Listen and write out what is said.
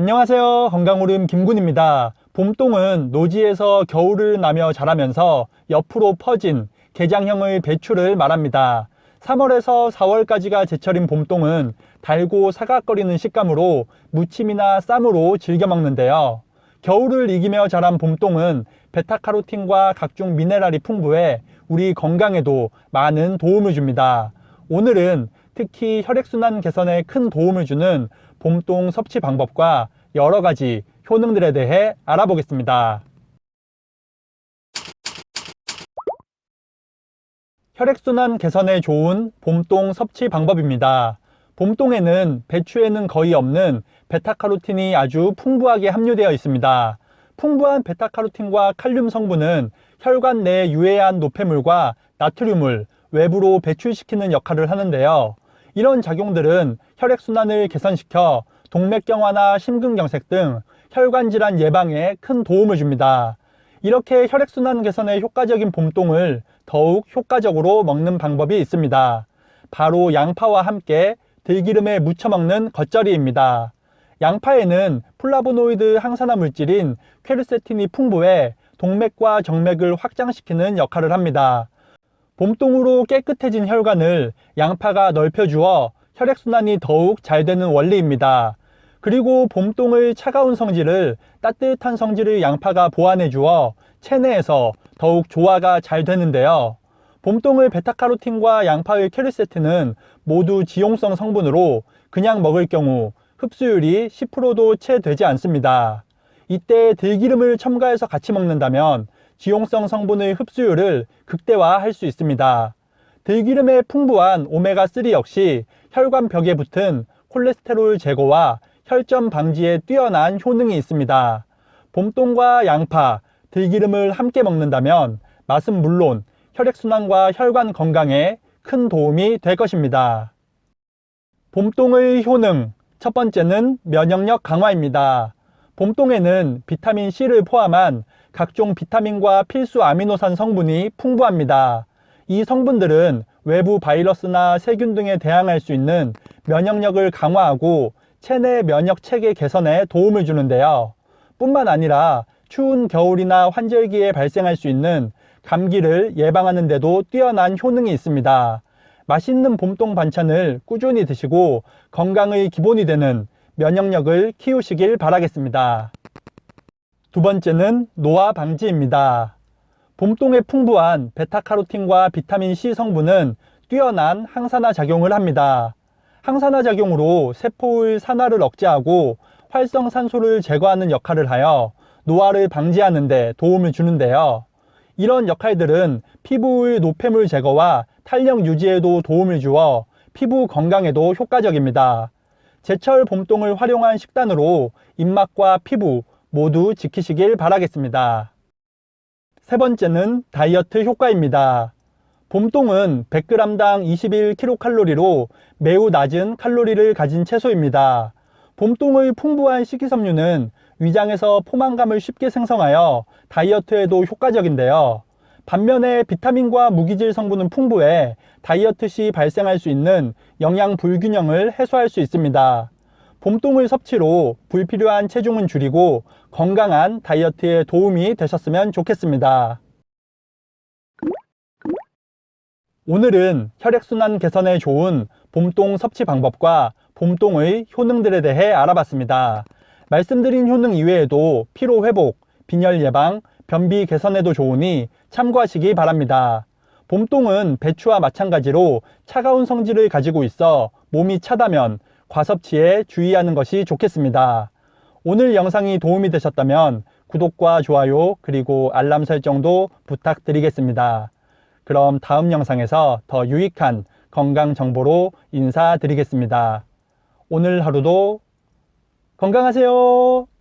안녕하세요. 건강오름 김군입니다. 봄동은 노지에서 겨울을 나며 자라면서 옆으로 퍼진 개장형의 배추를 말합니다. 3월에서 4월까지가 제철인 봄동은 달고 사각거리는 식감으로 무침이나 쌈으로 즐겨 먹는데요. 겨울을 이기며 자란 봄동은 베타카로틴과 각종 미네랄이 풍부해 우리 건강에도 많은 도움을 줍니다. 오늘은 특히 혈액순환 개선에 큰 도움을 주는 봄동 섭취 방법과 여러 가지 효능들에 대해 알아보겠습니다. 혈액순환 개선에 좋은 봄동 섭취 방법입니다. 봄동에는 배추에는 거의 없는 베타카로틴이 아주 풍부하게 함유되어 있습니다. 풍부한 베타카로틴과 칼륨 성분은 혈관 내 유해한 노폐물과 나트륨을 외부로 배출시키는 역할을 하는데요. 이런 작용들은 혈액순환을 개선시켜 동맥경화나 심근경색 등 혈관 질환 예방에 큰 도움을 줍니다. 이렇게 혈액순환 개선에 효과적인 봄동을 더욱 효과적으로 먹는 방법이 있습니다. 바로 양파와 함께 들기름에 무쳐 먹는 겉절이입니다. 양파에는 플라보노이드 항산화 물질인 퀘르세틴이 풍부해 동맥과 정맥을 확장시키는 역할을 합니다. 봄동으로 깨끗해진 혈관을 양파가 넓혀주어 혈액순환이 더욱 잘 되는 원리입니다. 그리고 봄동의 차가운 성질을 따뜻한 성질의 양파가 보완해 주어 체내에서 더욱 조화가 잘 되는데요. 봄동의 베타카로틴과 양파의 캐르세틴은 모두 지용성 성분으로 그냥 먹을 경우 흡수율이 10%도 채 되지 않습니다. 이때 들기름을 첨가해서 같이 먹는다면 지용성 성분의 흡수율을 극대화할 수 있습니다. 들기름의 풍부한 오메가3 역시 혈관 벽에 붙은 콜레스테롤 제거와 혈점 방지에 뛰어난 효능이 있습니다. 봄동과 양파, 들기름을 함께 먹는다면 맛은 물론 혈액순환과 혈관 건강에 큰 도움이 될 것입니다. 봄동의 효능. 첫 번째는 면역력 강화입니다. 봄동에는 비타민 C를 포함한 각종 비타민과 필수 아미노산 성분이 풍부합니다. 이 성분들은 외부 바이러스나 세균 등에 대항할 수 있는 면역력을 강화하고 체내 면역 체계 개선에 도움을 주는데요. 뿐만 아니라 추운 겨울이나 환절기에 발생할 수 있는 감기를 예방하는 데도 뛰어난 효능이 있습니다. 맛있는 봄동 반찬을 꾸준히 드시고 건강의 기본이 되는 면역력을 키우시길 바라겠습니다. 두 번째는 노화 방지입니다. 봄동에 풍부한 베타카로틴과 비타민 C 성분은 뛰어난 항산화 작용을 합니다. 항산화 작용으로 세포의 산화를 억제하고 활성산소를 제거하는 역할을 하여 노화를 방지하는 데 도움을 주는데요. 이런 역할들은 피부의 노폐물 제거와 탄력 유지에도 도움을 주어 피부 건강에도 효과적입니다. 제철 봄동을 활용한 식단으로 입맛과 피부 모두 지키시길 바라겠습니다. 세 번째는 다이어트 효과입니다. 봄동은 100g당 21kcal로 매우 낮은 칼로리를 가진 채소입니다. 봄동의 풍부한 식이섬유는 위장에서 포만감을 쉽게 생성하여 다이어트에도 효과적인데요. 반면에 비타민과 무기질 성분은 풍부해 다이어트 시 발생할 수 있는 영양 불균형을 해소할 수 있습니다. 봄동의 섭취로 불필요한 체중은 줄이고 건강한 다이어트에 도움이 되셨으면 좋겠습니다. 오늘은 혈액순환 개선에 좋은 봄동 섭취 방법과 봄동의 효능들에 대해 알아봤습니다. 말씀드린 효능 이외에도 피로 회복, 빈혈 예방, 변비 개선에도 좋으니 참고하시기 바랍니다. 봄동은 배추와 마찬가지로 차가운 성질을 가지고 있어 몸이 차다면 과섭취에 주의하는 것이 좋겠습니다. 오늘 영상이 도움이 되셨다면 구독과 좋아요 그리고 알람 설정도 부탁드리겠습니다. 그럼 다음 영상에서 더 유익한 건강 정보로 인사드리겠습니다. 오늘 하루도 건강하세요.